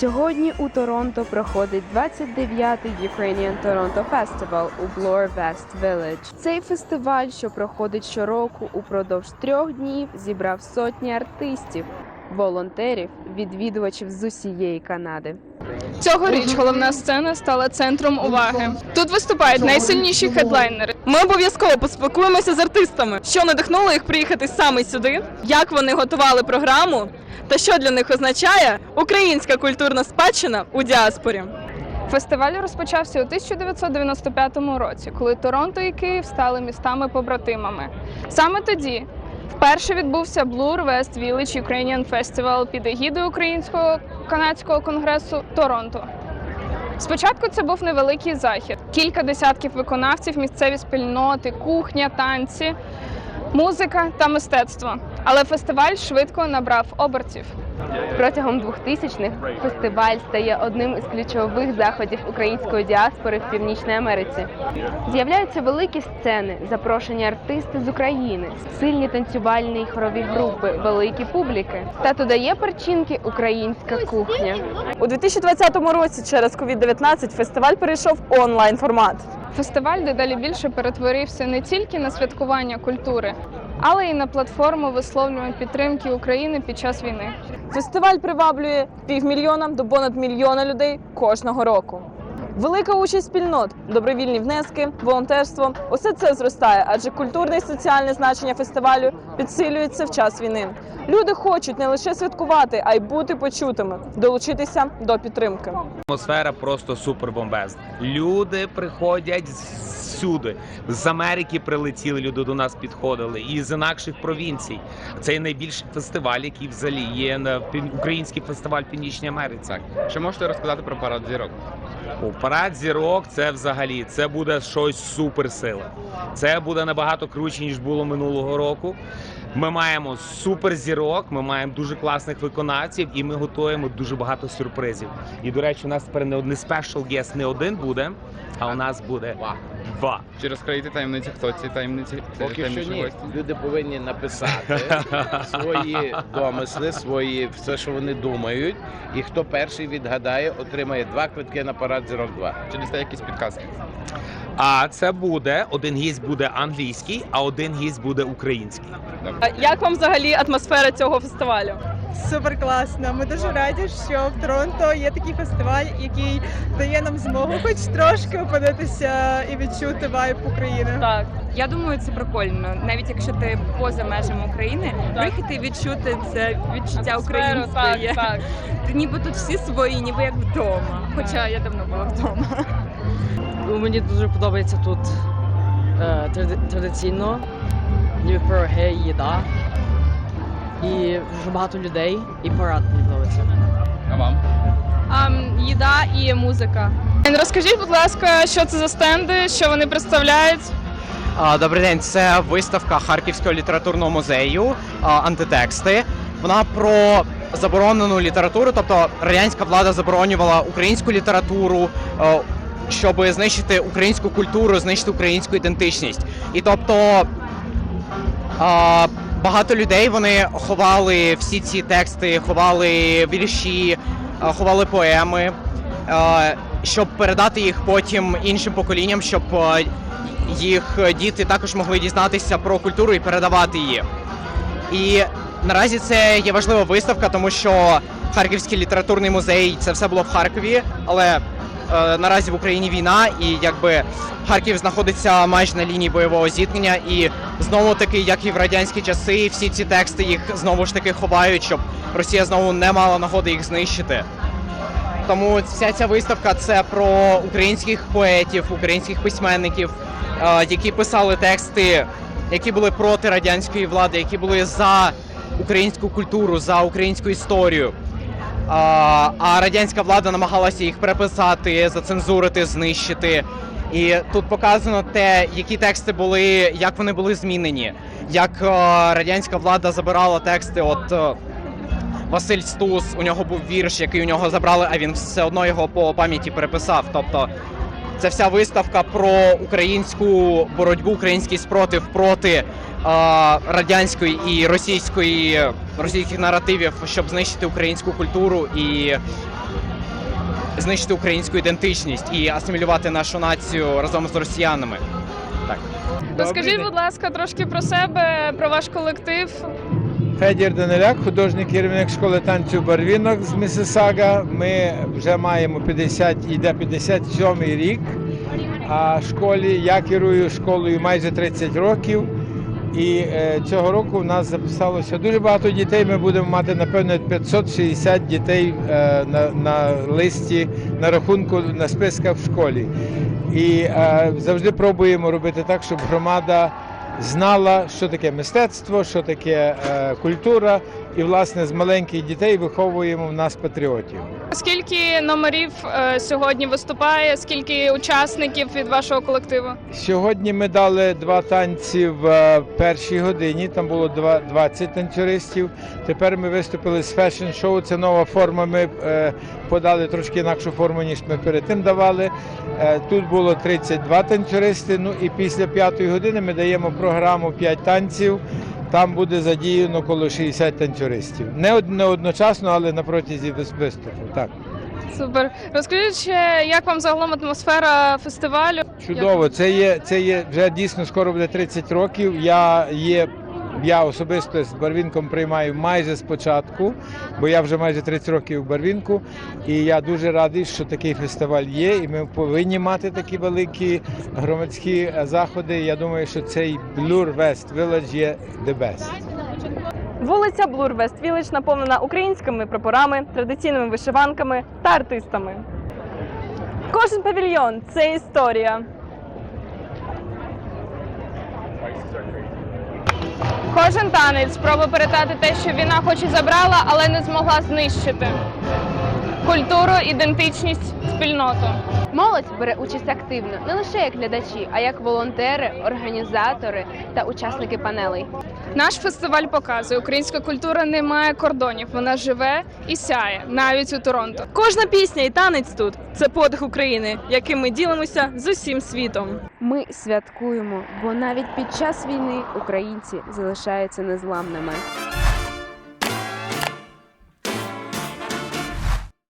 Сьогодні у Торонто проходить 29-й Ukrainian Toronto Festival у Bloor West Village. Цей фестиваль, що проходить щороку упродовж трьох днів, зібрав сотні артистів, волонтерів, відвідувачів з усієї Канади. Цьогоріч головна сцена стала центром уваги. Тут виступають найсильніші хедлайнери. Ми обов'язково поспілкуємося з артистами, що надихнуло їх приїхати саме сюди, як вони готували програму, та що для них означає українська культурна спадщина у діаспорі. Фестиваль розпочався у 1995 році, коли Торонто і Київ стали містами-побратимами. Саме тоді вперше відбувся Blur West Village Ukrainian Festival під егідою Українського канадського конгресу Торонто. Спочатку це був невеликий захід, кілька десятків виконавців, місцеві спільноти, кухня, танці, музика та мистецтво. Але фестиваль швидко набрав обертів. Протягом 2000-х фестиваль стає одним із ключових заходів української діаспори в Північній Америці. З'являються великі сцени, запрошені артисти з України, сильні танцювальні й хорові групи, великі публіки. Та додає перчинки українська кухня. У 2020 році через COVID-19 фестиваль перейшов в онлайн формат. Фестиваль дедалі більше перетворився не тільки на святкування культури, але й на платформу висловлювань підтримки України під час війни. Фестиваль приваблює півмільйона до понад мільйона людей кожного року. Велика участь спільнот, добровільні внески, волонтерство усе це зростає, адже культурне і соціальне значення фестивалю підсилюється в час війни. Люди хочуть не лише святкувати, а й бути почутими, долучитися до підтримки. Атмосфера просто супер бомбезна. Люди приходять всюди. З Америки прилетіли люди до нас підходили, і з інакших провінцій. Це найбільший фестиваль, який взагалі є на пів- український фестиваль в Північній Америці. Що можете розказати про парад зірок? О, парад зірок це взагалі це буде щось суперсиле. Це буде набагато круче ніж було минулого року. Ми маємо супер зірок, ми маємо дуже класних виконавців, і ми готуємо дуже багато сюрпризів. І до речі, у нас тепер не спешл гест не один буде, а у нас буде Два. два. Чи розкриєте таємниці, хто ці таємниці? Поки що ні. гості? Люди повинні написати свої домисли, свої все, що вони думають. І хто перший відгадає, отримає два квитки на парад зірок 2. Чи дасте якісь підказки? А це буде один гість буде англійський, а один гість буде український. Як вам взагалі атмосфера цього фестивалю? Супер класно. Ми дуже раді, що в Торонто є такий фестиваль, який дає нам змогу хоч трошки опинитися і відчути вайб України. Так. Я думаю, це прикольно, навіть якщо ти поза межами України, приїхати і відчути це відчуття української. так, так. Ти ніби тут всі свої, ніби як вдома. Хоча я давно була вдома. Ну, Мені дуже подобається тут е, тради- традиційно, ніби пироги, їда. І дуже багато людей, і парад подобається. А вам? їда і музика. Розкажіть, будь ласка, що це за стенди, що вони представляють? Добрий день, це виставка Харківського літературного музею антитексти. Вона про заборонену літературу, тобто радянська влада заборонювала українську літературу, щоб знищити українську культуру, знищити українську ідентичність. І тобто багато людей вони ховали всі ці тексти, ховали вірші, ховали поеми, щоб передати їх потім іншим поколінням, щоб їх діти також могли дізнатися про культуру і передавати її. І наразі це є важлива виставка, тому що Харківський літературний музей це все було в Харкові, але е, наразі в Україні війна, і якби Харків знаходиться майже на лінії бойового зіткнення, і знову таки, як і в радянські часи, всі ці тексти їх знову ж таки ховають, щоб Росія знову не мала нагоди їх знищити. Тому вся ця виставка це про українських поетів, українських письменників, е, які писали тексти, які були проти радянської влади, які були за українську культуру, за українську історію. А, радянська влада намагалася їх переписати, зацензурити, знищити. І тут показано те, які тексти були, як вони були змінені, як е, радянська влада забирала тексти. От е, Василь Стус, у нього був вірш, який у нього забрали, а він все одно його по пам'яті переписав. Тобто це вся виставка про українську боротьбу, український спротив проти радянської і російської російських наративів, щоб знищити українську культуру і знищити українську ідентичність і асимілювати нашу націю разом з росіянами. Так. Розкажіть, будь ласка, трошки про себе, про ваш колектив. Федір Даниляк, художній керівник школи танцю Барвінок з Місисага. Ми вже маємо 50, йде 57 рік. А школі я керую школою майже 30 років. І е, цього року в нас записалося дуже багато дітей. Ми будемо мати напевно 560 дітей е, на, на листі на рахунку на списках в школі. І е, завжди пробуємо робити так, щоб громада знала, що таке мистецтво, що таке культура, і власне з маленьких дітей виховуємо в нас патріотів. Скільки номерів е, сьогодні виступає? Скільки учасників від вашого колективу? Сьогодні ми дали два танці в е, першій годині. Там було два- 20 танцюристів. Тепер ми виступили з фешн-шоу. Це нова форма. Ми е, подали трошки інакшу форму, ніж ми перед тим давали. Тут було 32 танцюристи. Ну і після п'ятої години ми даємо програму 5 танців. Там буде задіяно коло 60 танцюристів. Не не одночасно, але на протязі вис- виступу. Так. Супер. Розкажіть ще, як вам загалом атмосфера фестивалю? Чудово, це є, це є вже дійсно скоро буде 30 років. Я є. Я особисто з Барвінком приймаю майже спочатку, бо я вже майже 30 років в Барвінку. І я дуже радий, що такий фестиваль є, і ми повинні мати такі великі громадські е, заходи. Я думаю, що цей Blur West Village є the best. Вулиця Блур Вест Вілич наповнена українськими прапорами, традиційними вишиванками та артистами. Кожен павільйон це історія. Кожен танець спроба передати те, що війна хоч і забрала, але не змогла знищити. Культуру, ідентичність, спільноту. Молодь бере участь активно не лише як глядачі, а як волонтери, організатори та учасники панелей. Наш фестиваль показує, українська культура не має кордонів. Вона живе і сяє навіть у Торонто. Кожна пісня і танець тут це подих України, яким ми ділимося з усім світом. Ми святкуємо, бо навіть під час війни українці залишаються незламними.